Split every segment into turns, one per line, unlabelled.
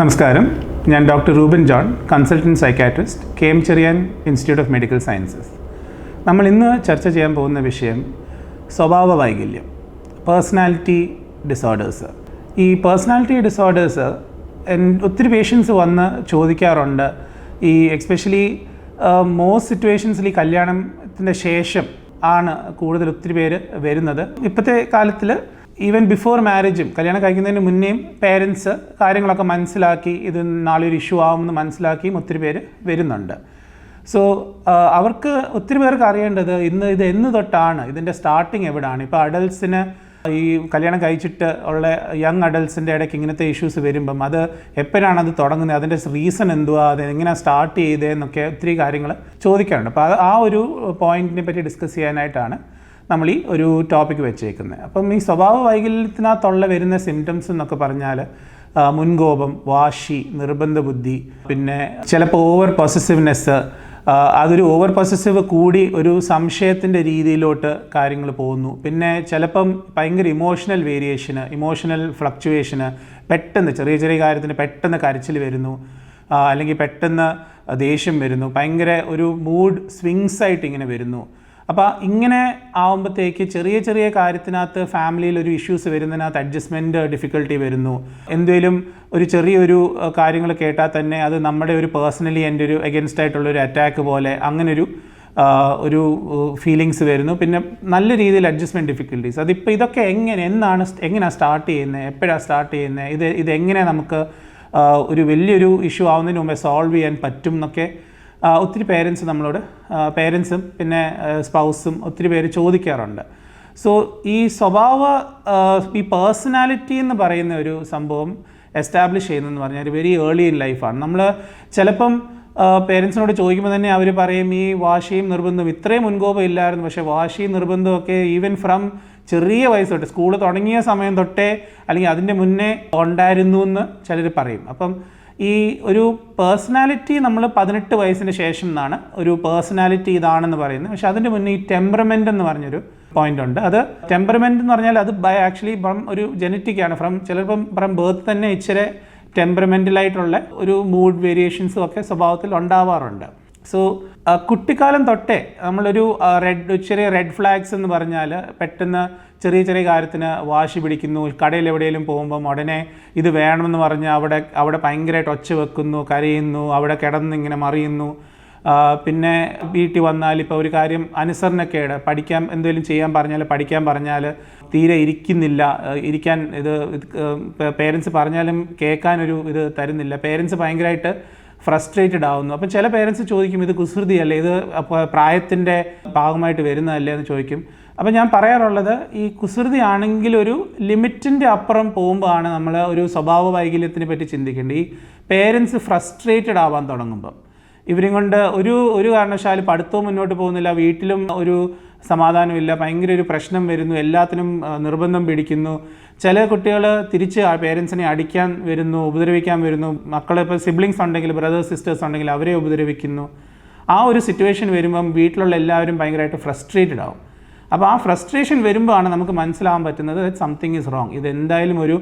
നമസ്കാരം. ഞാൻ doctor Reuben John consultant psychiatrist K M Cherian institute of medical sciences. നമ്മൾ ഇന്ന് ചർച്ച ചെയ്യാൻ പോകുന്ന വിഷയം സ്വഭാവ വൈകല്യം പേഴ്സണാലിറ്റി ഡിസോർഡേഴ്സ്. ഈ പേഴ്സണാലിറ്റി ഡിസോർഡേഴ്സ് ഒത്തിരി പേഷ്യൻസ് വന്ന് ചോദിക്കാറുണ്ട്. ഈ എക്സ്പെഷ്യലി മോസ്റ്റ് സിറ്റുവേഷൻസിൽ ഈ കല്യാണത്തിന്റെ ശേഷം ആണ് കൂടുതൽ ഒത്തിരി പേര് വരുന്നത്. ഇപ്പോഴത്തെ കാലത്തിൽ ഈവൻ ബിഫോർ മാരേജും കല്യാണം കഴിക്കുന്നതിന് മുന്നേയും പേരൻസ് കാര്യങ്ങളൊക്കെ മനസ്സിലാക്കി ഇത് നാളെ ഒരു ഇഷ്യൂ ആവുമെന്ന് മനസ്സിലാക്കിയും ഒത്തിരി പേര് വരുന്നുണ്ട്. സോ അവർക്ക് ഒത്തിരി പേർക്ക് അറിയേണ്ടത് ഇന്ന് ഇത് എന്ന് തൊട്ടാണ് ഇതിന്റെ സ്റ്റാർട്ടിങ് എവിടെയാണ് ഇപ്പോൾ അഡൽസിന് ഈ കല്യാണം കഴിച്ചിട്ട് ഉള്ള യങ് അഡൽസിന്റെ ഇടയ്ക്ക് ഇങ്ങനത്തെ ഇഷ്യൂസ് വരുമ്പം അത് എപ്പോഴാണ് അത് തുടങ്ങുന്നത്? അതിന്റെ റീസൺ എന്തുവാ? അത് എങ്ങനെയാണ് സ്റ്റാർട്ട് ചെയ്തതെന്നൊക്കെ ഒത്തിരി കാര്യങ്ങൾ ചോദിക്കാറുണ്ട്. അപ്പോൾ ആ ഒരു പോയിന്റിനെ പറ്റി ഡിസ്കസ് ചെയ്യാനായിട്ടാണ് നമ്മൾ ഈ ഒരു ടോപ്പിക് വെച്ചേക്കുന്നത് അപ്പം ഈ സ്വഭാവ വൈകല്യത്തിനകത്തുള്ള വരുന്ന സിംറ്റംസ് എന്നൊക്കെ പറഞ്ഞാൽ മുൻകോപം വാശി നിർബന്ധ ബുദ്ധി പിന്നെ ചിലപ്പോൾ ഓവർ പൊസസീവ്നെസ് അതൊരു ഓവർ പൊസസീവ് കൂടി ഒരു സംശയത്തിന്റെ രീതിയിലോട്ട് കാര്യങ്ങൾ പോകുന്നു. പിന്നെ ചിലപ്പം ഭയങ്കര ഇമോഷണൽ വേരിയേഷന് ഇമോഷണൽ ഫ്ലക്ച്വേഷന് പെട്ടെന്ന് ചെറിയ ചെറിയ കാര്യത്തിന് പെട്ടെന്ന് കരച്ചിൽ വരുന്നു അല്ലെങ്കിൽ പെട്ടെന്ന് ദേഷ്യം വരുന്നു ഭയങ്കര ഒരു മൂഡ് സ്വിങ്സ് ആയിട്ട് ഇങ്ങനെ വരുന്നു. അപ്പോൾ ഇങ്ങനെ ആവുമ്പോഴത്തേക്ക് ചെറിയ ചെറിയ കാര്യത്തിനകത്ത് ഫാമിലിയിൽ ഒരു ഇഷ്യൂസ് വരുന്നതിനകത്ത് അഡ്ജസ്റ്റ്മെന്റ് ഡിഫിക്കൽട്ടി വരുന്നു. എന്തെങ്കിലും ഒരു ചെറിയൊരു കാര്യങ്ങൾ കേട്ടാൽ തന്നെ അത് നമ്മുടെ ഒരു പേഴ്സണലി എന്റെ ഒരു എഗൻസ്റ്റ് ആയിട്ടുള്ള ഒരു അറ്റാക്ക് പോലെ അങ്ങനൊരു ഒരു ഫീലിങ്സ് വരുന്നു. പിന്നെ നല്ല രീതിയിൽ അഡ്ജസ്റ്റ്മെന്റ് ഡിഫിക്കൽട്ടീസ് അതിപ്പോൾ ഇതൊക്കെ എങ്ങനെ എന്നാണ് എങ്ങനെയാണ് സ്റ്റാർട്ട് ചെയ്യുന്നത് എപ്പോഴാണ് സ്റ്റാർട്ട് ചെയ്യുന്നത് ഇത് ഇതെങ്ങനെ നമുക്ക് ഒരു വലിയൊരു ഇഷ്യൂ ആവുന്നതിന് മുമ്പേ സോൾവ് ചെയ്യാൻ പറ്റും എന്നൊക്കെ ഒത്തിരി പേരൻസ് നമ്മളോട് പേരൻസും പിന്നെ സ്പൗസും ഒത്തിരി പേര് ചോദിക്കാറുണ്ട്. സോ ഈ സ്വഭാവ ഈ പേഴ്സണാലിറ്റി എന്ന് പറയുന്ന ഒരു സംഭവം എസ്റ്റാബ്ലിഷ് ചെയ്യുന്നതെന്ന് പറഞ്ഞാൽ ഒരു വെരി ഏർലി ഇൻ ലൈഫാണ് നമ്മൾ ചിലപ്പം പേരൻസിനോട് ചോദിക്കുമ്പോൾ തന്നെ അവർ പറയും ഈ വാശിയും നിർബന്ധവും ഇത്രയും മുൻകോപം ഇല്ലായിരുന്നു. പക്ഷേ വാശിയും നിർബന്ധമൊക്കെ ഈവൻ ഫ്രം ചെറിയ വയസ്സ് തൊട്ട് സ്കൂൾ തുടങ്ങിയ സമയം തൊട്ടേ അല്ലെങ്കിൽ അതിന്റെ മുന്നേ ഉണ്ടായിരുന്നു എന്ന് ചിലർ പറയും. അപ്പം ഈ ഒരു പേഴ്സണാലിറ്റി നമ്മൾ പതിനെട്ട് വയസ്സിന് ശേഷം എന്നാണ് ഒരു പേഴ്സണാലിറ്റി ഇതാണെന്ന് പറയുന്നത്. പക്ഷെ അതിന്റെ മുന്നേ ഈ ടെമ്പറമെന്റ് എന്ന് പറഞ്ഞൊരു പോയിന്റ് ഉണ്ട്. അത് ടെമ്പറമെന്റ് എന്ന് പറഞ്ഞാൽ അത് ബൈ ആക്ച്വലി ഫ്രം ഒരു ജനറ്റിക് ആണ്. ഫ്രം ചിലപ്പം ഫ്രം ബേർത്ത് തന്നെ ഇച്ചിരി ടെമ്പറമെന്റലായിട്ടുള്ള ഒരു മൂഡ് വേരിയേഷൻസും ഒക്കെ സ്വഭാവത്തിൽ ഉണ്ടാവാറുണ്ട്. സോ കുട്ടിക്കാലം തൊട്ടേ നമ്മളൊരു റെഡ് ചെറിയ റെഡ് ഫ്ലാഗ്സ് എന്ന് പറഞ്ഞാൽ പെട്ടെന്ന് ചെറിയ ചെറിയ കാര്യത്തിന് വാശി പിടിക്കുന്നു കടയിൽ എവിടെയെങ്കിലും പോകുമ്പം ഉടനെ ഇത് വേണമെന്ന് പറഞ്ഞ് അവിടെ അവിടെ ഭയങ്കരമായിട്ട് ഒച്ച വെക്കുന്നു കരയുന്നു അവിടെ കിടന്ന് ഇങ്ങനെ മറിയുന്നു പിന്നെ വീട്ടിൽ വന്നാൽ ഇപ്പോൾ ഒരു കാര്യം അനുസരണക്കേട് പഠിക്കാൻ എന്തെങ്കിലും ചെയ്യാൻ പറഞ്ഞാൽ പഠിക്കാൻ പറഞ്ഞാൽ തീരെ ഇരിക്കുന്നില്ല. ഇരിക്കാൻ ഇത് പേരൻസ് പറഞ്ഞാലും കേൾക്കാനൊരു ഇത് തരുന്നില്ല. പേരൻസ് ഭയങ്കരമായിട്ട് ഫ്രസ്ട്രേറ്റഡ് ആവുന്നു. അപ്പം ചില പേരൻസ് ചോദിക്കും ഇത് കുസൃതി അല്ലേ ഇത് അപ്പോൾ പ്രായത്തിന്റെ ഭാഗമായിട്ട് വരുന്നതല്ലേ? എന്ന് ചോദിക്കും. അപ്പം ഞാൻ പറയാറുള്ളത് ഈ കുസൃതി ആണെങ്കിൽ ഒരു ലിമിറ്റിന്റെ അപ്പുറം പോകുമ്പോഴാണ് നമ്മൾ ഒരു സ്വഭാവ വൈകല്യത്തിനെ പറ്റി ചിന്തിക്കേണ്ടത്. ഈ പേരൻസ് ഫ്രസ്ട്രേറ്റഡ് ആവാൻ തുടങ്ങുമ്പം. ഇവരും കൊണ്ട് ഒരു ഒരു കാരണവശാലും പഠിത്തവും മുന്നോട്ട് പോകുന്നില്ല. വീട്ടിലും ഒരു സമാധാനമില്ല ഭയങ്കര ഒരു പ്രശ്നം വരുന്നു എല്ലാത്തിനും നിർബന്ധം പിടിക്കുന്നു. ചില കുട്ടികൾ തിരിച്ച് പേരൻസിനെ അടിക്കാൻ വരുന്നു ഉപദ്രവിക്കാൻ വരുന്നു. മക്കളെ ഇപ്പോൾ സിബ്ലിങ്സ് ഉണ്ടെങ്കിൽ ബ്രദേഴ്സ് സിസ്റ്റേഴ്സ് ഉണ്ടെങ്കിൽ അവരെ ഉപദ്രവിക്കുന്നു. ആ ഒരു സിറ്റുവേഷൻ വരുമ്പം വീട്ടിലുള്ള എല്ലാവരും ഭയങ്കരമായിട്ട് ഫ്രസ്ട്രേറ്റഡ് ആവും. അപ്പോൾ ആ ഫ്രസ്ട്രേഷൻ വരുമ്പോഴാണ് നമുക്ക് മനസ്സിലാവാൻ പറ്റുന്നത് സംതിങ് ഈസ് റോങ് ഇത് എന്തായാലും ഒരു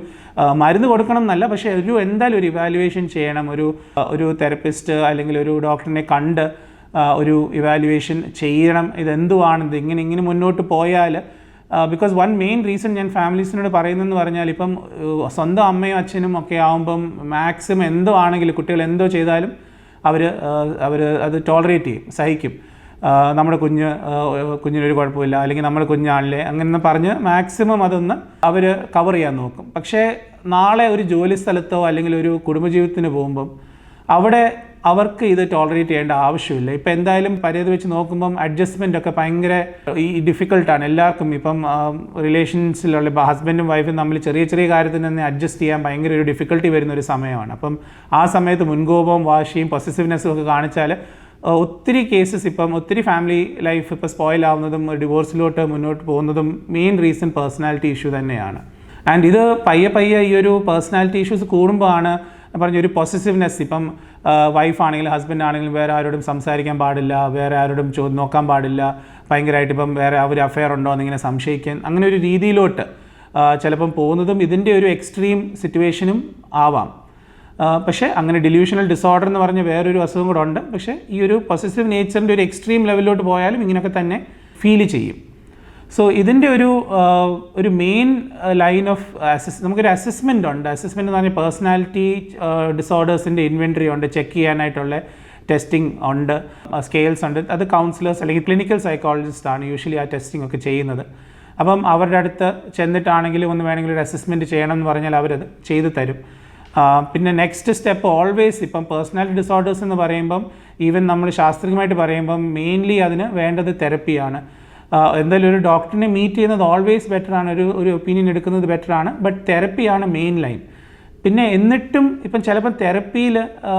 മരുന്ന് കൊടുക്കണം എന്നല്ല പക്ഷേ ഒരു എന്തായാലും ഒരു ഇവാലുവേഷൻ ചെയ്യണം. ഒരു ഒരു തെറപ്പിസ്റ്റ് അല്ലെങ്കിൽ ഒരു ഡോക്ടറിനെ കണ്ട് ഒരു ഇവാലുവേഷൻ ചെയ്യണം. ഇതെന്തുവാണ്? ഇത് ഇങ്ങനെ ഇങ്ങനെ മുന്നോട്ട് പോയാൽ ബിക്കോസ് വൺ മെയിൻ റീസൺ ഞാൻ ഫാമിലീസിനോട് പറയുന്നതെന്ന് പറഞ്ഞാൽ ഇപ്പം സ്വന്തം അമ്മയും അച്ഛനും ഒക്കെ ആകുമ്പം മാക്സിമം എന്തോ ആണെങ്കിലും കുട്ടികൾ എന്തോ ചെയ്താലും അവർ അവർ അത് ടോളറേറ്റ് ചെയ്യും സഹിക്കും. നമ്മുടെ കുഞ്ഞ് കുഞ്ഞിനൊരു കുഴപ്പമില്ല അല്ലെങ്കിൽ നമ്മുടെ കുഞ്ഞാണല്ലേ അങ്ങനെ പറഞ്ഞ് മാക്സിമം അതൊന്ന് അവർ കവർ ചെയ്യാൻ നോക്കും. പക്ഷേ നാളെ ഒരു ജോലി സ്ഥലത്തോ അല്ലെങ്കിൽ ഒരു കുടുംബജീവിതത്തിന് പോകുമ്പം അവിടെ അവർക്ക് ഇത് ടോളറേറ്റ് ചെയ്യേണ്ട ആവശ്യമില്ല. ഇപ്പം എന്തായാലും പരേത് വെച്ച് നോക്കുമ്പം അഡ്ജസ്റ്റ്മെന്റ് ഒക്കെ ഭയങ്കര ഈ ഡിഫിക്കൽട്ടാണ് എല്ലാവർക്കും ഇപ്പം റിലേഷൻസിലുള്ള ഇപ്പോൾ ഹസ്ബൻഡും വൈഫും തമ്മിൽ ചെറിയ ചെറിയ കാര്യത്തിന് തന്നെ അഡ്ജസ്റ്റ് ചെയ്യാൻ ഭയങ്കര ഒരു ഡിഫിക്കൽട്ടി വരുന്ന ഒരു സമയമാണ്. അപ്പം ആ സമയത്ത് മുൻകോപവും വാശിയും പൊസസീവ്നെസ്സും ഒക്കെ കാണിച്ചാൽ ഒത്തിരി കേസസ് ഇപ്പം ഒത്തിരി ഫാമിലി ലൈഫ് ഇപ്പോൾ സ്പോയിലാവുന്നതും ഡിവോഴ്സിലോട്ട് മുന്നോട്ട് പോകുന്നതും മെയിൻ റീസൺ പേഴ്സണാലിറ്റി ഇഷ്യൂ തന്നെയാണ്. ആൻഡ് ഇത് പയ്യെ പയ്യെ ഈ ഒരു പേഴ്സണാലിറ്റി ഇഷ്യൂസ് കൂടുമ്പോഴാണ് പറഞ്ഞ ഒരു പൊസസീവ്നെസ് ഇപ്പം വൈഫ് ആണെങ്കിലും ഹസ്ബൻഡ് ആണെങ്കിലും വേറെ ആരോടും സംസാരിക്കാൻ പാടില്ല വേറെ ആരോടും ചോ നോക്കാൻ പാടില്ല ഭയങ്കരമായിട്ട് ഇപ്പം വേറെ ഒരു അഫെയർ ഉണ്ടോ എന്നിങ്ങനെ സംശയിക്കാൻ അങ്ങനെ ഒരു രീതിയിലോട്ട് ചിലപ്പം പോകുന്നതും ഇതിന്റെ ഒരു എക്സ്ട്രീം സിറ്റുവേഷനും ആവാം. പക്ഷേ അങ്ങനെ ഡിലൂഷണൽ ഡിസോർഡർ എന്ന് പറഞ്ഞ വേറൊരു അസുഖം കൂടെ ഉണ്ട്. പക്ഷേ ഈ ഒരു പൊസസീവ് നേച്ചറിന്റെ ഒരു എക്സ്ട്രീം ലെവലിലോട്ട് പോയാലും ഇങ്ങനെയൊക്കെ തന്നെ ഫീൽ ചെയ്യും. സോ ഇതിന്റെ ഒരു ഒരു മെയിൻ ലൈൻ ഓഫ് അസസ് നമുക്കൊരു അസസ്മെന്റ് ഉണ്ട്. അസസ്മെന്റ് എന്ന് പറഞ്ഞാൽ പേഴ്സണാലിറ്റി ഡിസോർഡേഴ്സിന്റെ ഇൻവെൻട്രി ഉണ്ട്. ചെക്ക് ചെയ്യാനായിട്ടുള്ള ടെസ്റ്റിംഗ് ഉണ്ട്. സ്കെയിൽസ് ഉണ്ട്. അത് കൗൺസിലേഴ്സ് അല്ലെങ്കിൽ ക്ലിനിക്കൽ സൈക്കോളജിസ്റ്റ് ആണ് യൂഷ്വലി ആ ടെസ്റ്റിംഗ് ഒക്കെ ചെയ്യുന്നത്. അപ്പം അവരുടെ അടുത്ത് ചെന്നിട്ടാണെങ്കിലും ഒന്ന് വേണമെങ്കിൽ ഒരു അസസ്മെന്റ് ചെയ്യണം എന്ന് പറഞ്ഞാൽ അവരത് ചെയ്തു തരും. പിന്നെ നെക്സ്റ്റ് സ്റ്റെപ്പ് ഓൾവേസ് ഇപ്പം പേഴ്സണാലിറ്റി ഡിസോർഡേഴ്സ് എന്ന് പറയുമ്പം ഈവൻ നമ്മൾ ശാസ്ത്രീയമായിട്ട് പറയുമ്പം മെയിൻലി അതിന് വേണ്ടത് തെറപ്പിയാണ് എന്തായാലും ഒരു ഡോക്ടറിനെ മീറ്റ് ചെയ്യുന്നത് ഓൾവേസ് ബെറ്റർ ആണ്. ഒരു ഒരു ഒപ്പീനിയൻ എടുക്കുന്നത് ബെറ്റർ ആണ്. ബട്ട് തെറപ്പിയാണ് മെയിൻ ലൈൻ പിന്നെ എന്നിട്ടും ഇപ്പം ചിലപ്പം തെറപ്പിയിൽ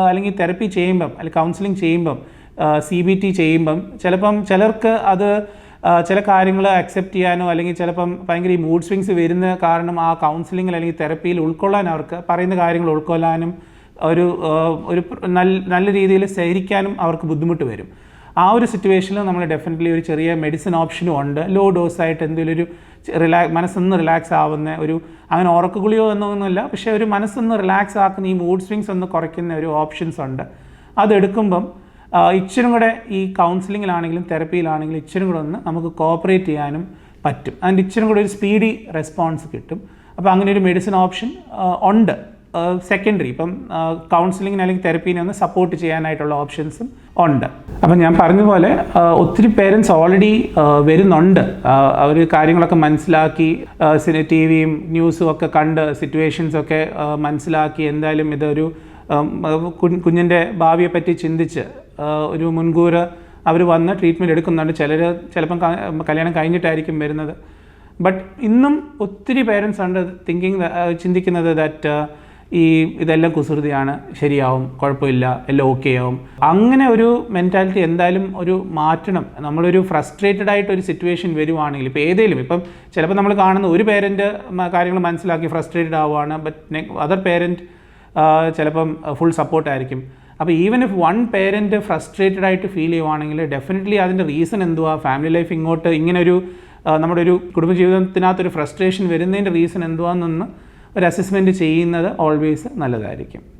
അല്ലെങ്കിൽ തെറപ്പി ചെയ്യുമ്പം അല്ലെങ്കിൽ കൗൺസിലിംഗ് ചെയ്യുമ്പം സി ബി ടി ചെയ്യുമ്പം ചിലപ്പം ചിലർക്ക് അത് ചില കാര്യങ്ങൾ അക്സെപ്റ്റ് ചെയ്യാനോ അല്ലെങ്കിൽ ചിലപ്പം ഭയങ്കര ഈ മൂഡ് സ്വിങ്സ് വരുന്ന കാരണം ആ കൗൺസിലിംഗിൽ അല്ലെങ്കിൽ തെറപ്പിയിൽ ഉൾക്കൊള്ളാൻ അവർക്ക് പറയുന്ന കാര്യങ്ങൾ ഉൾക്കൊള്ളാനും ഒരു ഒരു നല്ല നല്ല രീതിയിൽ സഹരിക്കാനും അവർക്ക് ബുദ്ധിമുട്ട് വരും. ആ ഒരു സിറ്റുവേഷനിൽ നമ്മൾ ഡെഫിനറ്റ്ലി ഒരു ചെറിയ മെഡിസിൻ ഓപ്ഷനും ഉണ്ട്. ലോ ഡോസായിട്ട് എന്തെങ്കിലും ഒരു റിലാ മനസ്സൊന്ന് റിലാക്സ് ആവുന്ന ഒരു അങ്ങനെ ഉറക്ക ഗുളിയോ എന്നൊന്നുമില്ല പക്ഷേ ഒരു മനസ്സൊന്ന് റിലാക്സ് ആക്കുന്ന ഈ മൂഡ് സ്വിങ്സ് ഒന്ന് കുറയ്ക്കുന്ന ഒരു ഓപ്ഷൻസ് ഉണ്ട്. അതെടുക്കുമ്പം ഇച്ചിരും കൂടെ ഈ കൗൺസിലിങ്ങിലാണെങ്കിലും തെറപ്പിയിലാണെങ്കിലും ഇച്ചിരും കൂടെ ഒന്ന് നമുക്ക് കോപ്പറേറ്റ് ചെയ്യാനും പറ്റും. അതിന്റെ ഇച്ചിരും കൂടെ ഒരു സ്പീഡി റെസ്പോൺസ് കിട്ടും. അപ്പോൾ അങ്ങനെ ഒരു മെഡിസിൻ ഓപ്ഷൻ ഉണ്ട്. സെക്കൻഡറി ഇപ്പം കൗൺസിലിങ്ങിന് അല്ലെങ്കിൽ തെറപ്പീനെ ഒന്ന് സപ്പോർട്ട് ചെയ്യാനായിട്ടുള്ള ഓപ്ഷൻസും ഉണ്ട്. അപ്പം ഞാൻ പറഞ്ഞതുപോലെ ഒത്തിരി പേരൻസ് ഓൾറെഡി വരുന്നുണ്ട്. അവർ കാര്യങ്ങളൊക്കെ മനസ്സിലാക്കി ടി വിയും ന്യൂസും ഒക്കെ കണ്ട് സിറ്റുവേഷൻസൊക്കെ മനസ്സിലാക്കി എന്തായാലും ഇതൊരു കുഞ്ഞിന്റെ ഭാവിയെ പറ്റി ചിന്തിച്ച് ഒരു മുൻകൂർ അവർ വന്ന് ട്രീറ്റ്മെന്റ് എടുക്കുന്നുണ്ട്. ചിലർ ചിലപ്പം കല്യാണം കഴിഞ്ഞിട്ടായിരിക്കും വരുന്നത്. ബട്ട് ഇന്നും ഒത്തിരി പേരൻസ് ഉണ്ട് തിങ്കിങ് ചിന്തിക്കുന്നത് ദാറ്റ് ഈ ഇതെല്ലാം കുസൃതിയാണ് ശരിയാവും കുഴപ്പമില്ല എല്ലാം ഓക്കെ ആവും. അങ്ങനെ ഒരു മെന്റാലിറ്റി എന്തായാലും ഒരു മാറ്റണം. നമ്മളൊരു ഫ്രസ്ട്രേറ്റഡ് ആയിട്ട് ഒരു സിറ്റുവേഷൻ വരുവാണെങ്കിൽ ഇപ്പോൾ ഏതെങ്കിലും ഇപ്പം ചിലപ്പോൾ നമ്മൾ കാണുന്ന ഒരു പേരന്റ് കാര്യങ്ങൾ മനസ്സിലാക്കി ഫ്രസ്ട്രേറ്റഡ് ആവുകയാണ് ബട്ട് അതർ പേരന്റ് ചിലപ്പം ഫുൾ സപ്പോർട്ടായിരിക്കും അപ്പോൾ even if one parent frustrated ആയിട്ട് ഫീൽ ചെയ്യുവാണെങ്കിൽ ഡെഫിനറ്റ്ലി അതിന്റെ റീസൺ എന്തുവാ? ഫാമിലി ലൈഫ് ഇങ്ങോട്ട് ഇങ്ങനെ ഒരു നമ്മുടെ ഒരു കുടുംബജീവിതത്തിനകത്തൊരു ഫ്രസ്ട്രേഷൻ വരുന്നതിന്റെ റീസൺ എന്തുവാന്നൊന്ന് ഒരു അസസ്മെന്റ് ചെയ്യുന്നത് ഓൾവേസ് നല്ലതായിരിക്കും.